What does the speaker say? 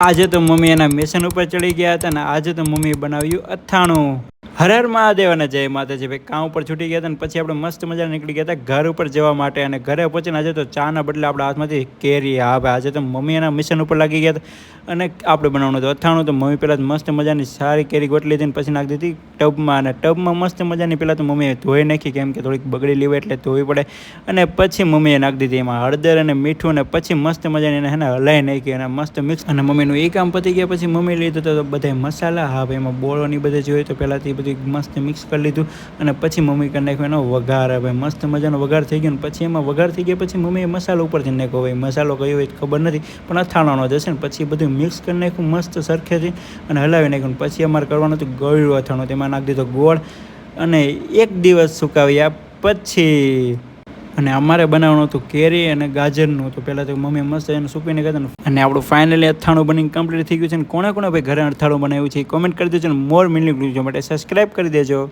આજે તો મમ્મી એના મિશન ઉપર ચડી ગયા હતા ને આજે તો મમ્મી બનાવ્યું અથાણું. હર હર મહાદેવ અને જય માતાજી. ભાઈ કામ ઉપર છૂટી ગયા હતા અને પછી આપણે મસ્ત મજા નીકળી ગયા હતા ઘર ઉપર જવા માટે અને ઘરે પહોંચીને આજે તો ચાના બદલે આપણા હાથમાંથી કેરી, હા ભાઈ, આજે તો મમ્મી એના મિશન ઉપર લાગી ગયા હતા અને આપણે બનાવવાનું હતું. અથાણું તો મમ્મી પહેલાં મસ્ત મજાની સારી કેરી ગોટલી દીધી ને પછી નાખી દીધી ટબમાં અને ટબમાં મસ્ત મજાની પહેલાં તો મમ્મીએ ધોઈ નાખી, કેમ કે થોડીક બગડી લેવાય એટલે ધોવી પડે. અને પછી મમ્મીએ નાખી દીધી એમાં હળદર અને મીઠું અને પછી મસ્ત મજાની એને હેને હલાઈ નાખી અને મસ્ત મિક્સ. અને મમ્મીનું એ કામ પતી ગયા પછી મમ્મી લીધું તો બધા મસાલા, હા ભાઈ, એમાં બોળોની બધે જોઈએ તો પહેલાંથી બધું મસ્ત મિક્સ કરી લીધું અને પછી મમ્મી કરી નાખ્યો એનો વઘાર. હવે મસ્ત મજાનો વઘાર થઈ ગયો ને પછી એમાં વઘાર થઈ ગયા પછી મમ્મીએ મસાલો ઉપરથી નાખ્યો. હોય મસાલો કયો હોય ખબર નથી, પણ અથાણાનો જ હશે ને. પછી બધું મિક્સ કરી નાખ્યું, મસ્ત સરખેથી અને હલાવી નાખ્યું. પછી અમારે કરવાનું હતું ગળ્યું અથાણું, તેમાં નાખી દીધો ગોળ અને એક દિવસ સુકાવ્યા પછી અને અમારે બનાવવાનું હતું કેરી અને ગાજરનું તો પહેલાં તો મમ્મી મસ્ત એને સૂકવીને કહેતા અને આપણું ફાઇનલી અથાણું બનીને કમ્પ્લીટ થઈ ગયું છે ને કોણે કોણે ભાઈ ઘરે અથાણું બનાવ્યું છે કોમેન્ટ કરી દેજો ને. મોર મિનિંગ માટે સબસ્ક્રાઈબ કરી દેજો.